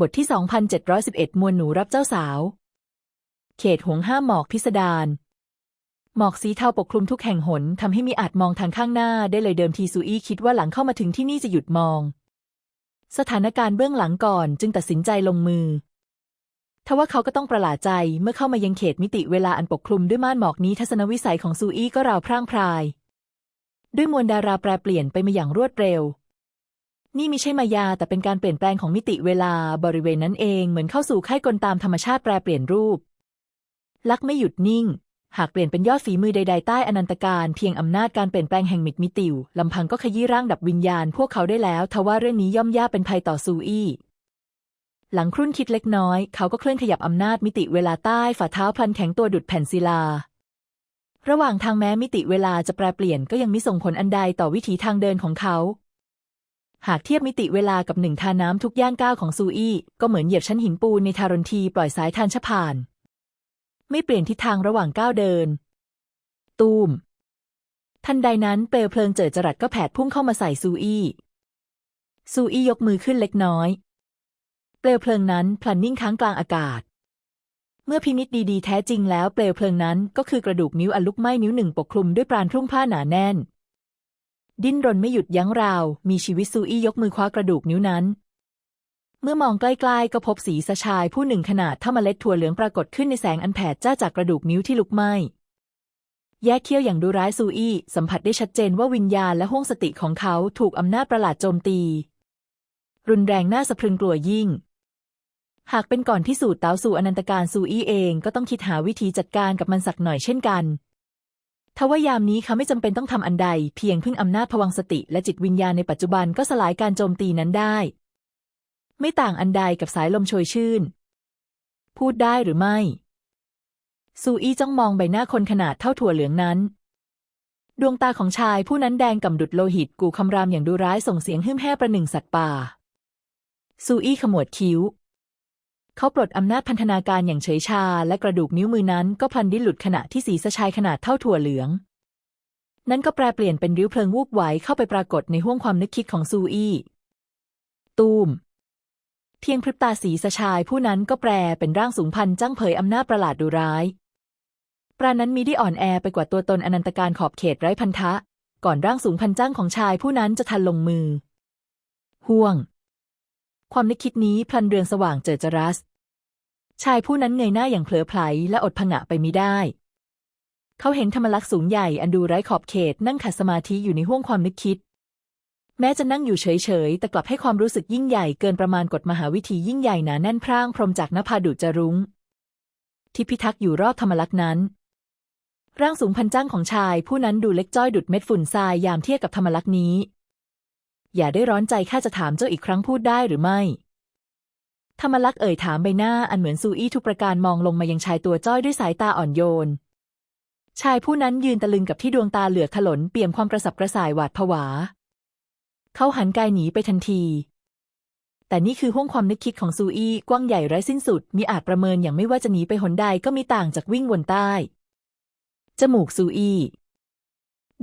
บทที่ 2711 มวลหนูรับเจ้าสาว เขตหวงห้ามหมอกพิสดารหมอกสีเทาปกคลุมทุกแห่งหนทำให้มีอาจมองทางข้างหน้าได้เลยเดิมทีซูอี้คิดว่าหลังเข้ามาถึงที่นี่จะหยุดมอง สถานการณ์เบื้องหลังก่อนจึงตัดสินใจลงมือทว่าเขาก็ต้องประหลาดใจเมื่อเข้ามายังเขตมิติเวลาอันปกคลุมด้วยม่านหมอกนี้ทัศนวิสัยของซูอี้ก็ราวพร่างพราย ด้วยมวลดาราแปรเปลี่ยนไปมาอย่างรวดเร็ว นี่มิใช่มายาแต่เป็นการเปลี่ยนแปลงของมิติเวลาบริเวณนั้นเองเหมือนเข้าสู่ค่ายกลตามธรรมชาติแปรเปลี่ยนรูป ลักไม่หยุดนิ่ง หากเปลี่ยนเป็นยอดฝีมือใด ๆ ใต้อนันตการเพียงอำนาจการเปลี่ยนแปลงแห่งมิตมิติวลำพังก็ขยี้ร่างดับวิญญาณ พวกเขาได้แล้วทว่าเรื่องนี้ย่อมยากเป็นภัยต่อซูอี้หลังครุ่นคิดเล็กน้อย เขาก็เคลื่อนขยับอำนาจมิติเวลาใต้ฝ่าเท้าพลันแข็งตัวดุดแผ่นศิลา ระหว่างทางแม้มิติเวลาจะแปรเปลี่ยนก็ยังมิส่งผลอันใดต่อวิถีทางเดินของเขา หากเทียบมิติเวลากับหนึ่งทาน้ำทุกย่างก้าวของซูอี้ก็เหมือนเหยียบชั้นหินปูนในทารนทีปล่อยสายทานชะผ่าน ไม่เปลี่ยนทิศทางระหว่างก้าวเดิน ตูม ทันใดนั้นเปลวเพลิงเจิดจรัสก็แผดพุ่งเข้ามาใส่ซูอี้ซูอี้ยกมือขึ้นเล็กน้อย เปลวเพลิงนั้นพลันนิ่งค้างกลางอากาศ เมื่อพินิจดีๆ แท้จริงแล้วเปลวเพลิงนั้นก็คือกระดูกนิ้วอันลุกไหม้นิ้วหนึ่งปกคลุมด้วยปราณพรุ่งผ้าหนาแน่น ดิ้นรนไม่หยุดยั้งราว มีชีวิตซูอี้ยกมือคว้ากระดูกนิ้วนั้น เมื่อมองใกล้ๆ ก็พบสีสชายผู้หนึ่งขนาดเท่าเมล็ดถั่วเหลืองปรากฏขึ้นในแสงอันแผดจ้าจากกระดูกนิ้วที่ลุกไหม้แยกเขี้ยวอย่างดูร้ายซูอี้สัมผัสได้ชัดเจนว่าวิญญาณและห้วงสติของเขาถูกอำนาจประหลาดโจมตี รุนแรงน่าสะพรึงกลัวยิ่ง หากเป็นก่อนพิสูจน์เตาสู่อนันตการซูอี้เองก็ต้องคิดหาวิธีจัดการกับมันสักหน่อยเช่นกัน ทว่ายามนี้เขาไม่จำเป็นต้องทำอันใด เพียงพึ่งอำนาจพวังสติและจิตวิญญาณในปัจจุบันก็สลายการโจมตีนั้นได้ ไม่ต่างอันใดกับสายลมโชยชื่น พูดได้หรือไม่ ซูอี้จ้องมองใบหน้าคนขนาดเท่าถั่วเหลืองนั้น ดวงตาของชายผู้นั้นแดงก่ำดุดโลหิตกูคำรามอย่างดูร้ายส่งเสียงหึ่มแห่ประหนึ่งสัตว์ป่า ซูอี้ขมวดคิ้ว เขาปลดอำนาจพันธนาการอย่างเฉยชา และกระดูกนิ้วมือนั้นก็พลันดิ้นหลุดขณะที่สีสชายขนาดเท่าถั่วเหลือง นั้นก็แปลเปลี่ยนเป็นริ้วเพลิงวูบไหวเข้าไปปรากฏในห้วงความนึกคิดของซูอี้ตูมเพียงพริบตาสีสชายผู้นั้นก็แปลเป็นร่างสูงพันจ้างเผยอำนาจประหลาดดูร้าย ปรานั้นมีได้อ่อนแอไปกว่าตัวตนอนันตการขอบเขตไร้พันธะ ก่อนร่างสูงพันจ้างของชายผู้นั้นจะทันลงมือ ห่วง ความนึกคิดนี้พลันเรืองสว่างเจิดจรัส ชายผู้นั้นเงยหน้าอย่างเผลอไผลและอดผงะไปมิได้ เขาเห็นธรรมลักษณ์สูงใหญ่อันดูไร้ขอบเขตนั่งขัดสมาธิอยู่ในห้วงความนึกคิด แม้จะนั่งอยู่เฉยๆ แต่กลับให้ความรู้สึกยิ่งใหญ่เกินประมาณกฎมหาวิธียิ่งใหญ่หนาแน่นพร่างพรมจากนภาดุจรุง้งที่พิทักษ์อยู่รอบธรรมลักษณ์นั้น ร่างสูงพันจ้างของชายผู้นั้นดูเล็กจ้อยดุดเม็ดฝุ่นทรายยามเทียบกับธรรมลักษณ์นี้ อย่าได้ร้อนใจข้าจะถามเจ้าอีกครั้งพูดได้หรือไม่ธรรมลักษ์เอ่ยถามใบหน้าอันเหมือนซูอี้ทุกประการมองลงมายังชายตัวจ้อยด้วยสายตาอ่อนโยน ชายผู้นั้นยืนตะลึงกับที่ดวงตาเหลือกถลนเปี่ยมความกระสับกระส่ายหวาดผวา เขาหันกายหนีไปทันที แต่นี่คือห้วงความนึกคิดของซูอี้กว้างใหญ่ไร้สิ้นสุดมีอาจประเมินอย่างไม่ว่าจะหนีไปหนใดก็มีต่างจากวิ่งวนใต้ จมูกซูอี้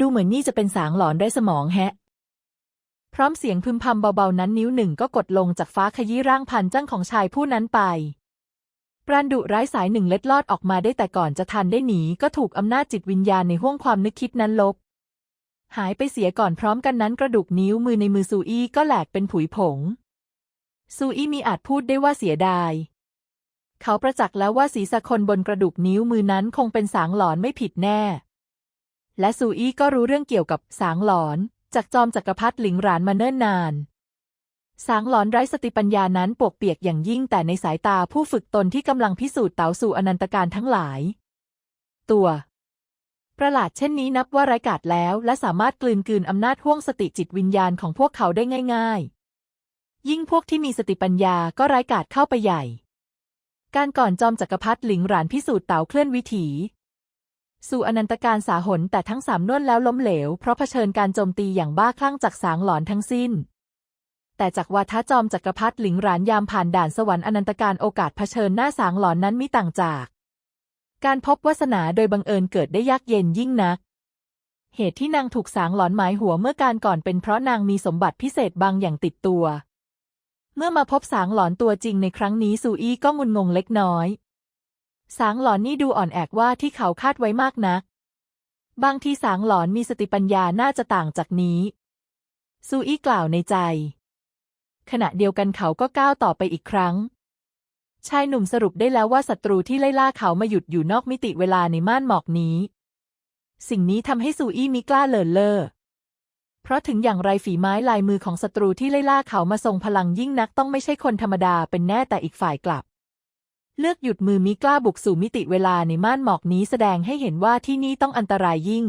ดูเหมือนนี่จะเป็นสางหลอนไร้สมองแฮะ พร้อมเสียงพึมพำเบาๆนั้นนิ้วหนึ่งก็กดลงจากฟ้าขยี้ร่างพันจ้างของชายผู้นั้นไปปราณดุร้ายสายหนึ่งเล็ดลอดออกมาได้แต่ก่อนจะทันได้หนีก็ถูกอำนาจจิตวิญญาณในห้วงความนึกคิดนั้นลบ หายไปเสียก่อนพร้อมกันนั้นกระดูกนิ้วมือในมือซูอี้ก็แหลกเป็นผุยผง ซูอี้มีอาจพูดได้ว่าเสียดาย เขาประจักษ์แล้วว่าศีรษะคนบนกระดูกนิ้วมือนั้นคงเป็นสางหลอนไม่ผิดแน่ และซูอี้ก็รู้เรื่องเกี่ยวกับสางหลอน จากจอมจักรพรรดิหลิงหรานมาเนิ่นนาน สางหลอนไร้สติปัญญานั้นปวกเปียกอย่างยิ่งแต่ในสายตาผู้ฝึกตนที่กำลังพิสูจน์เต๋าสู่อนันตการทั้งหลาย ตัวประหลาดเช่นนี้นับว่าไร้กาจแล้ว และสามารถกลืนกืนอำนาจห่วงสติจิตวิญญาณของพวกเขาได้ง่าย ๆ ยิ่งพวกที่มีสติปัญญาก็ไร้กาจเข้าไปใหญ่ การก่อนจอมจักรพรรดิหลิงหรานพิสูจน์เต๋าเคลื่อนวิถี สู่อนันตการสาหนแต่ทั้งสามนวนแล้วล้มเหลว เพราะเผชิญการโจมตีอย่างบ้าคลั่งจากสางหลอนทั้งสิ้น แต่จากวาทจอมจักรพรรดิหลิงหรานยามผ่านด่านสวรรค์อนันตการโอกาสเผชิญหน้าสางหลอนนั้นมิต่างจาก การพบวาสนาโดยบังเอิญเกิดได้ยากเย็นยิ่งนัก เหตุที่นางถูกสางหลอนหมายหัวเมื่อการก่อนเป็นเพราะนางมีสมบัติพิเศษบางอย่างติดตัว เมื่อมาพบสางหลอนตัวจริงในครั้งนี้ซูอี้ก็งุนงงเล็กน้อย สางหลอนนี่ดูอ่อนแอกว่าที่เขาคาดไว้มากนัก บางทีสางหลอนมีสติปัญญาน่าจะต่างจากนี้ ซูอี้กล่าวในใจ ขณะเดียวกันเขาก็ก้าวต่อไปอีกครั้ง ชายหนุ่มสรุปได้แล้วว่าศัตรูที่ไล่ล่าเขามาหยุดอยู่นอกมิติเวลาในม่านหมอกนี้ สิ่งนี้ทำให้ซูอี้มิกล้าเลินเล่อเพราะถึงอย่างไรฝีไม้ลายมือของศัตรูที่ไล่ล่าเขามาทรงพลังยิ่งนักต้องไม่ใช่คนธรรมดาเป็นแน่แต่อีกฝ่ายกลับ เลือกหยุดมือมิกล้าบุกสู่มิติเวลาในม่านหมอกนี้แสดงให้เห็นว่าที่นี่ต้องอันตรายยิ่ง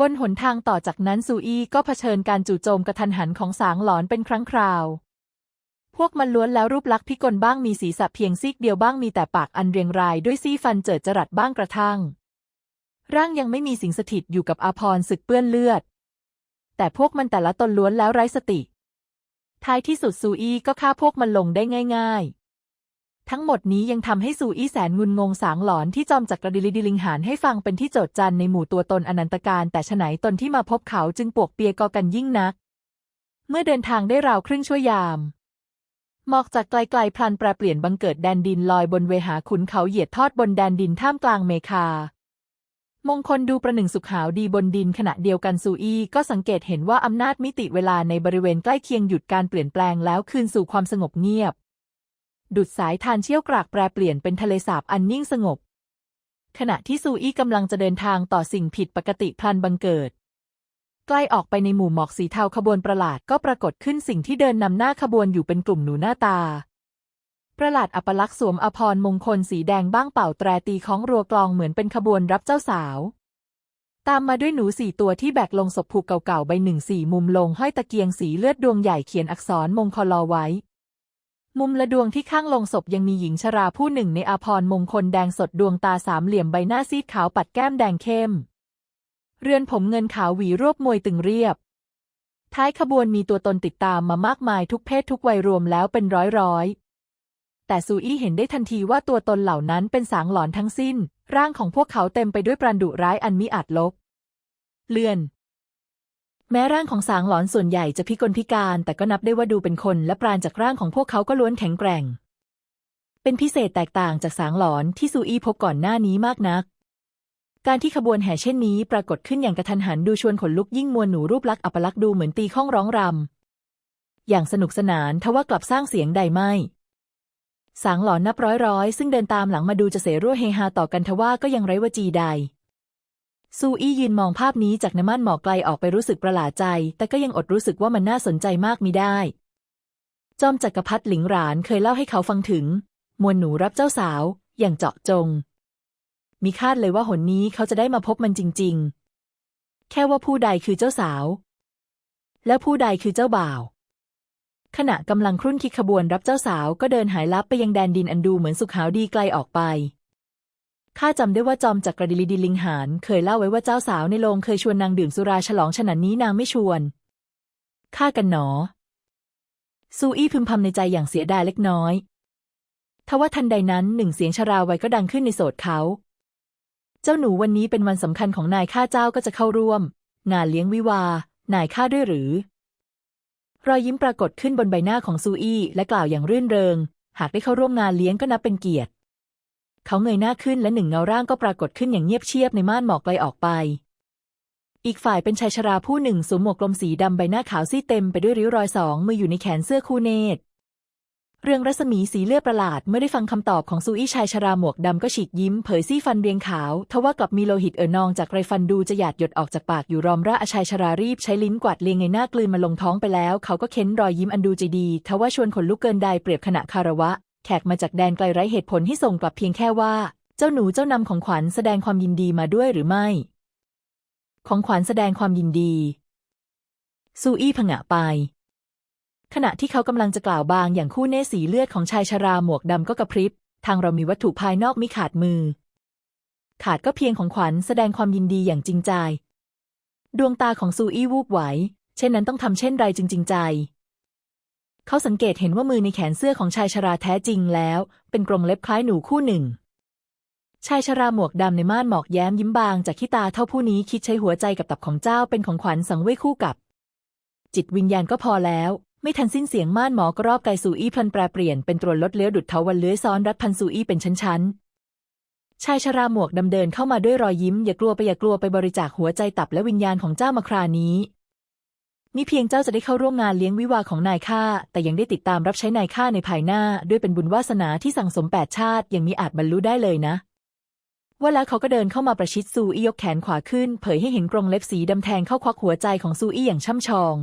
บนหนทางต่อจากนั้นซูอี้ก็เผชิญการจู่โจมกระทันหันของสางหลอนเป็นครั้งคราว พวกมันล้วนแล้วรูปลักษณ์พิกลบ้างมีศีรษะเพียงซีกเดียวบ้างมีแต่ปากอันเรียงรายด้วยซี่ฟันเจิดจรัสบ้างกระทั่ง ร่างยังไม่มีสิงสถิตอยู่กับอาพรศึกเปื้อนเลือด แต่พวกมันแต่ละตนล้วนแล้วไร้สติ ท้ายที่สุดซูอี้ก็ฆ่าพวกมันลงได้ง่าย ๆ ทั้งหมดนี้ยังทำให้ซูอี้แสนงุนงงสางหลอนที่จอมจักรดิลิดิลิงหานให้ฟังเป็นที่โจทจันในหมู่ตัวตนอนันตการแต่ฉไหนตนที่มาพบเขาจึงปวกเปียกอกันยิ่งนัก เมื่อเดินทางได้ราวครึ่งชั่วยามหมอกจากไกลๆพลันแปรเปลี่ยนบังเกิดแดนดินลอยบนเวหาขุนเขาเหยียดทอดบนแดนดินท่ามกลางเมคามงคลดูประหนึ่งสุขหาวดีบนดินขณะเดียวกันซูอี้ก็สังเกตเห็นว่าอำนาจมิติเวลาในบริเวณใกล้เคียงหยุดการเปลี่ยนแปลงแล้วคืนสู่ความสงบเงียบ ดุดสายทานเชี่ยวกรากแปรเปลี่ยนเป็นทะเลสาบอันนิ่งสงบ ขณะที่ซูอี้กำลังจะเดินทางต่อสิ่งผิดปกติพลันบังเกิด ใกล้ออกไปในหมู่หมอกสีเทาขบวนประหลาดก็ปรากฏขึ้นสิ่งที่เดินนำหน้าขบวนอยู่เป็นกลุ่มหนูหน้าตา ประหลาดอัปลักษณ์สวมอภรมงคลสีแดงบ้างเป่าแตรตีของรัวกลองเหมือนเป็นขบวนรับเจ้าสาว ตามมาด้วยหนูสี่ตัวที่แบกลงศพผูกเก่าๆใบหนึ่งสี่มุมลงห้อยตะเกียงสีเลือดดวงใหญ่เขียนอักษรมงคลอไว้ มุมละดวงที่ข้างลงศพยังมีหญิงชราผู้หนึ่งในอาภรมงคลแดงสดดวงตาสามเหลี่ยมใบหน้าซีดขาวปัดแก้มแดงเข้ม เรือนผมเงินขาวหวีรวบมวยตึงเรียบ ท้ายขบวนมีตัวตนติดตามมามากมายทุกเพศทุกวัยรวมแล้วเป็นร้อยร้อยแต่ซูอี้เห็นได้ทันทีว่าตัวตนเหล่านั้นเป็นสางหลอนทั้งสิ้น ร่างของพวกเขาเต็มไปด้วยปราณดุร้ายอันมิอาจลบ เลือน แม้ร่างของสางหลอนส่วนใหญ่จะพิกลพิการ แต่ก็นับได้ว่าดูเป็นคน และปราณจากร่างของพวกเขาก็ล้วนแข็งแกร่ง เป็นพิเศษแตกต่างจากสางหลอนที่ซูอี้พบก่อนหน้านี้มากนัก การที่ขบวนแห่เช่นนี้ปรากฏขึ้นอย่างกระทันหันดูชวนขนลุกยิ่งมวลหนูรูปลักษณ์อัปลักษณ์ดูเหมือนตีข้องร้องรำอย่างสนุกสนานทว่ากลับสร้างเสียงใดไม่สางหลอนนับร้อยร้อยๆซึ่งเดินตามหลังมาดูจะเสร่วเฮฮาต่อกันทว่าก็ยังไร้วจีใด ซูอี้ยืนมองภาพนี้จากน้ำมันหมอกไกลออกไปรู้สึกประหลาดใจ แต่ก็ยังอดรู้สึกว่ามันน่าสนใจมากมิได้ จอมจักรพรรดิหลิงหรานเคยเล่าให้เขาฟังถึง มวลหนูรับเจ้าสาว อย่างเจาะจง มีคาดเลยว่าหนนี้เขาจะได้มาพบมันจริง ๆ แค่ว่าผู้ใดคือเจ้าสาว และผู้ใดคือเจ้าบ่าว ขณะกำลังครุ่นคิดขบวนรับเจ้าสาวก็เดินหายลับไปยังแดนดินอันดูเหมือนสุขหาวดีไกลออกไป ข้าจำได้ว่าจอมจักรดิลิดิลิงหานเคยเล่าไว้ว่าเจ้าสาวในโรงเคยชวนนางดื่มสุราฉลองฉนันนี้นางไม่ชวนข้ากันหนอ ซูอี้พึมพำในใจอย่างเสียดายเล็กน้อยทว่าทันใดนั้นหนึ่งเสียงชราวัยก็ดังขึ้นในโสดเขา เจ้าหนูวันนี้เป็นวันสำคัญของนายข้าเจ้าก็จะเข้าร่วม งานเลี้ยงวิวา นายข้าด้วยหรือ รอยยิ้มปรากฏขึ้นบนใบหน้าของซูอี้และกล่าวอย่างรื่นเริง หากได้เข้าร่วมงานเลี้ยงก็นับเป็นเกียรติ เขาเงยหน้าขึ้นและหนึ่งเงาร่างก็ปรากฏขึ้นอย่างเงียบเชียบในม่านหมอกไกลออกไป อีกฝ่ายเป็นชายชราผู้หนึ่งสวมหมวกกลมสีดำใบหน้าขาวซีดเต็มไปด้วยริ้วรอยสองมืออยู่ในแขนเสื้อคู่เนตร เรื่องรัศมีสีเลือดประหลาดเมื่อได้ฟังคำตอบของซูอี้ชายชราหมวกดำก็ฉีกยิ้มเผยซี่ฟันเรียงขาวทว่ากลับมีโลหิตเอ่อนองจากไรฟันดูจะหยาดหยดออกจากปากอยู่รอมระอาชายชรารีบใช้ลิ้นกวาดเลียงในหน้ากลืนมาลงท้องไปแล้ว เขาก็เค้นรอยยิ้มอันดูใจดีทว่าชวนขนลุกเกินใดเปรียบขณะคารวะ แขกมาจากแดนไกลไร้เหตุผลที่ส่งกลับเพียงแค่ว่า เจ้าหนูเจ้านำของขวัญแสดงความยินดีมาด้วยหรือไม่ ของขวัญแสดงความยินดี ซูอี้ผงะไป ขณะที่เขากำลังจะกล่าวบางอย่างคู่เนสีเลือดของชายชราหมวกดำก็กระพริบ ทางเรามีวัตถุภายนอกมิขาดมือ ขาดก็เพียงของขวัญแสดงความยินดีอย่างจริงใจ ดวงตาของซูอี้วูบไหว เช่นนั้นต้องทำเช่นไรจริงๆใจ เขาสังเกตเห็นว่ามือในแขนเสื้อของชายชราแท้จริงแล้ว เป็นกรงเล็บคล้ายหนูคู่หนึ่ง ชายชราหมวกดำในม่านหมอกแย้มยิ้มบางจากขี้ตาเท่าผู้นี้คิดใช้หัวใจกับตับของเจ้าเป็นของขวัญสังเวยคู่กับ จิตวิญญาณก็พอแล้ว ไม่ทันสิ้นเสียงม่านหมอก็รอบกายซูอี้พลันแปรเปลี่ยนเป็นตรวนลดเลี้ยวดุดเทาวันเลื้อยซ้อนรัดพันซูอี้เป็นชั้นๆชายชราหมวกดำเดินเข้ามาด้วยรอยยิ้ม อย่ากลัวไปอย่ากลัวไปบริจาคหัวใจตับและวิญญาณของเจ้ามาครานี้ มิเพียงเจ้าจะได้เข้าร่วมงานเลี้ยงวิวาของนายข้าแต่ยังได้ติดตามรับใช้นายข้าในภายหน้า ด้วยเป็นบุญวาสนาที่สั่งสมแปดชาติยังมีอาจบรรลุได้เลยนะ ว่าแล้วเขาก็เดินเข้ามาประชิดซูอี้ยกแขนขวาขึ้น เผยให้เห็นกรงเล็บสีดำแทงเข้าควักหัวใจของซูอี้อย่างช่ำชอง